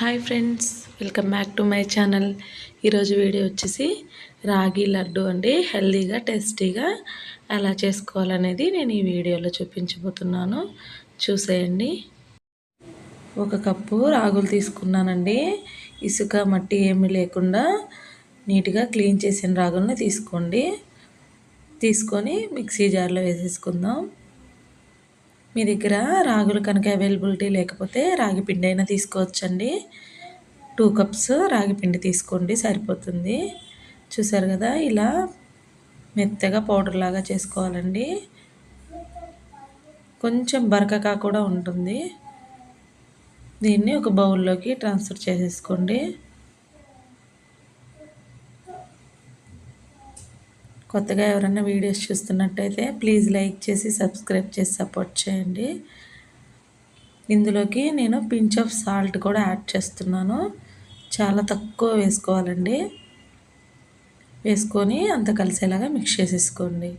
Hi friends welcome back to my channel. ఈరోజు video వచ్చేసి రాగి లడ్డు అండి. హెల్దీగా టేస్టీగా ఎలా చేసుకోవాలనేది నేను ఈ వీడియోలో చూపించబోతున్నాను. చూసేయండి. ఒక కప్పు రాగులు తీసుకున్నానండి. ఇసుక మట్టి ఏమీ లేకుండా నీట్గా క్లీన్ చేసిన రాగుల్ని తీసుకోండి. తీసుకొని మిక్సీ జార్లో వేసేసుకుందాం. మీ దగ్గర రాగులు కనుక అవైలబిలిటీ లేకపోతే రాగి పిండి అయినా తీసుకోవచ్చండి. టూ కప్స్ రాగి పిండి తీసుకోండి సరిపోతుంది. చూసారు కదా ఇలా మెత్తగా పౌడర్ లాగా చేసుకోవాలండి. కొంచెం బరకగా కూడా ఉంటుంది. దీన్ని ఒక బౌల్లోకి ట్రాన్స్ఫర్ చేసేసుకోండి. కొత్తగా ఎవరైనా వీడియోస్ చూస్తున్నట్టయితే ప్లీజ్ లైక్ చేసి సబ్స్క్రైబ్ చేసి సపోర్ట్ చేయండి. ఇందులోకి నేను పించ్ ఆఫ్ సాల్ట్ కూడా యాడ్ చేస్తున్నాను. చాలా తక్కువ వేసుకోవాలండి. వేసుకొని అంత కలిసేలాగా మిక్స్ చేసేసుకోండి.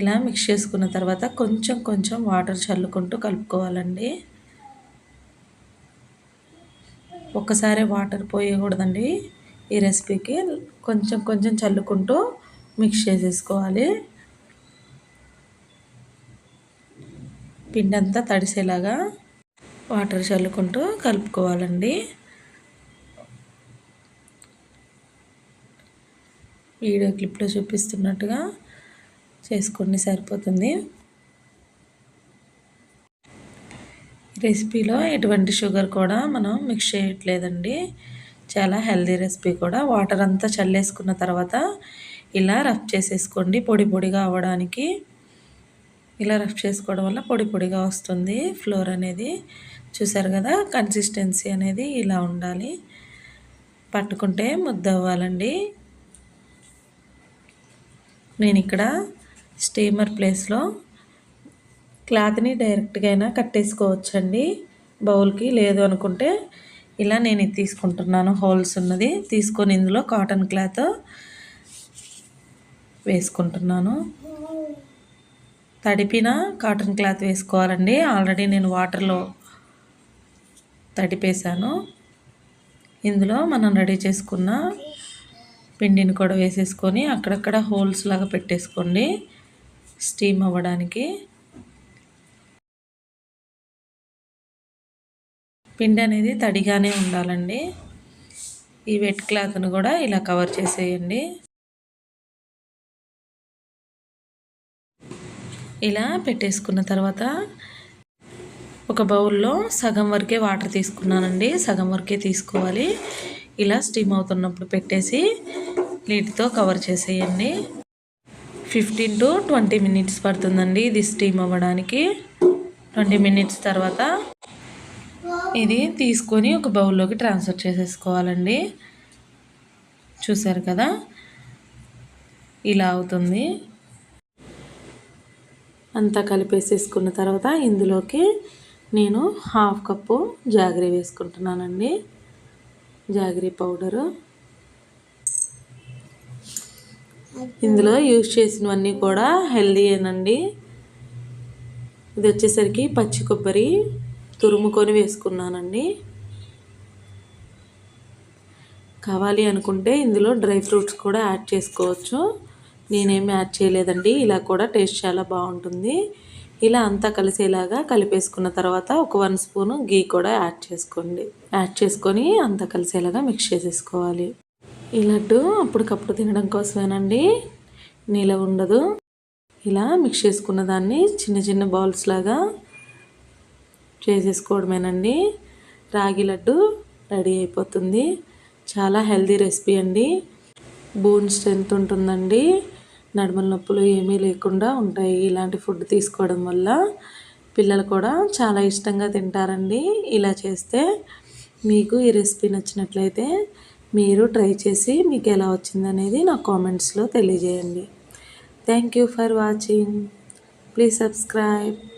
ఇలా మిక్స్ చేసుకున్న తర్వాత కొంచెం కొంచెం వాటర్ చల్లుకుంటూ కలుపుకోవాలండి. ఒక్కసారి వాటర్ పోయకూడదండి. ఈ రెసిపీకి కొంచెం కొంచెం చల్లుకుంటూ మిక్స్ చేసేసుకోవాలి. పిండి అంతా తడిసేలాగా వాటర్ చల్లుకుంటూ కలుపుకోవాలండి. వీడియో క్లిప్లో చూపిస్తున్నట్టుగా చేసుకోండి సరిపోతుంది. రెసిపీలో ఎటువంటి షుగర్ కూడా మనం మిక్స్ చేయట్లేదండి. చాలా హెల్దీ రెసిపీ కూడా. వాటర్ అంతా చల్లేసుకున్న తర్వాత ఇలా రఫ్ చేసేసుకోండి పొడి పొడిగా అవ్వడానికి. ఇలా రఫ్ చేసుకోవడం వల్ల పొడి పొడిగా వస్తుంది ఫ్లోర్ అనేది. చూసారు కదా కన్సిస్టెన్సీ అనేది ఇలా ఉండాలి. పట్టుకుంటే ముద్ద అవ్వాలండి. నేను ఇక్కడ స్టీమర్ ప్లేస్లో క్లాత్ని డైరెక్ట్గా అయినా కట్టేసుకోవచ్చండి. బౌల్కి లేదు అనుకుంటే ఇలా నేను ఇది తీసుకుంటున్నాను. హోల్స్ ఉన్నది. తీసుకొని ఇందులో కాటన్ క్లాత్ వేసుకుంటున్నాను. తడిపిన కాటన్ క్లాత్ వేసుకోవాలండి. ఆల్రెడీ నేను వాటర్లో తడిపేశాను. ఇందులో మనం రెడీ చేసుకున్న పిండిని కూడా వేసేసుకొని అక్కడక్కడ హోల్స్ లాగా పెట్టేసుకోండి. స్టీమ్ అవ్వడానికి. పిండి అనేది తడిగానే ఉండాలండి. ఈ వెట్ క్లాత్ను కూడా ఇలా కవర్ చేసేయండి. ఇలా పెట్టేసుకున్న తర్వాత ఒక బౌల్లో సగం వరకే వాటర్ తీసుకున్నానండి. సగం వరకే తీసుకోవాలి. ఇలా స్టీమ్ అవుతున్నప్పుడు పెట్టేసి నీటితో కవర్ చేసేయండి. ఫిఫ్టీన్ టు ట్వంటీ మినిట్స్ పడుతుందండి ఇది స్టీమ్ అవ్వడానికి. ట్వంటీ మినిట్స్ తర్వాత ఇది తీసుకొని ఒక బౌల్లోకి ట్రాన్స్ఫర్ చేసేసుకోవాలండి. చూసారు కదా? ఇలా అవుతుంది. అంతా కలిపేసేసుకున్న తర్వాత ఇందులోకి నేను హాఫ్ కప్పు జాగరీ వేసుకుంటున్నానండి. Jaggery powder. ఇందులో యూజ్ చేసినవన్నీ కూడా హెల్దీయేనండి. ఇది వచ్చేసరికి పచ్చి కొబ్బరి తురుముకొని వేసుకున్నానండి. కావాలి అనుకుంటే ఇందులో డ్రై ఫ్రూట్స్ కూడా యాడ్ చేసుకోవచ్చు. నేనేమి యాడ్ చేయలేదండి. ఇలా కూడా టేస్ట్ చాలా బాగుంటుంది. ఇలా అంతా కలిసేలాగా కలిపేసుకున్న తర్వాత ఒక వన్ స్పూను గీ కూడా యాడ్ చేసుకోండి. యాడ్ చేసుకొని అంతా కలిసేలాగా మిక్స్ చేసేసుకోవాలి. ఈ లడ్డు అప్పటికప్పుడు తినడం కోసమేనండి. నీళ్ళ ఉండదు. ఇలా మిక్స్ చేసుకున్న దాన్ని చిన్న చిన్న బౌల్స్ లాగా చేసేసుకోవడమేనండి. రాగి లడ్డు రెడీ అయిపోతుంది. చాలా హెల్దీ రెసిపీ అండి. బోన్ స్ట్రెంత్ ఉంటుందండి. నడుమల నొప్పులు ఏమీ లేకుండా ఉంటాయి ఇలాంటి ఫుడ్ తీసుకోవడం వల్ల. పిల్లలు కూడా చాలా ఇష్టంగా తింటారండి. ఇలా చేస్తే మీకు ఈ రెసిపీ నచ్చినట్లయితే మీరు ట్రై చేసి మీకు ఎలా వచ్చిందనేది నా కామెంట్స్లో తెలియజేయండి. Thank you for watching. Please subscribe.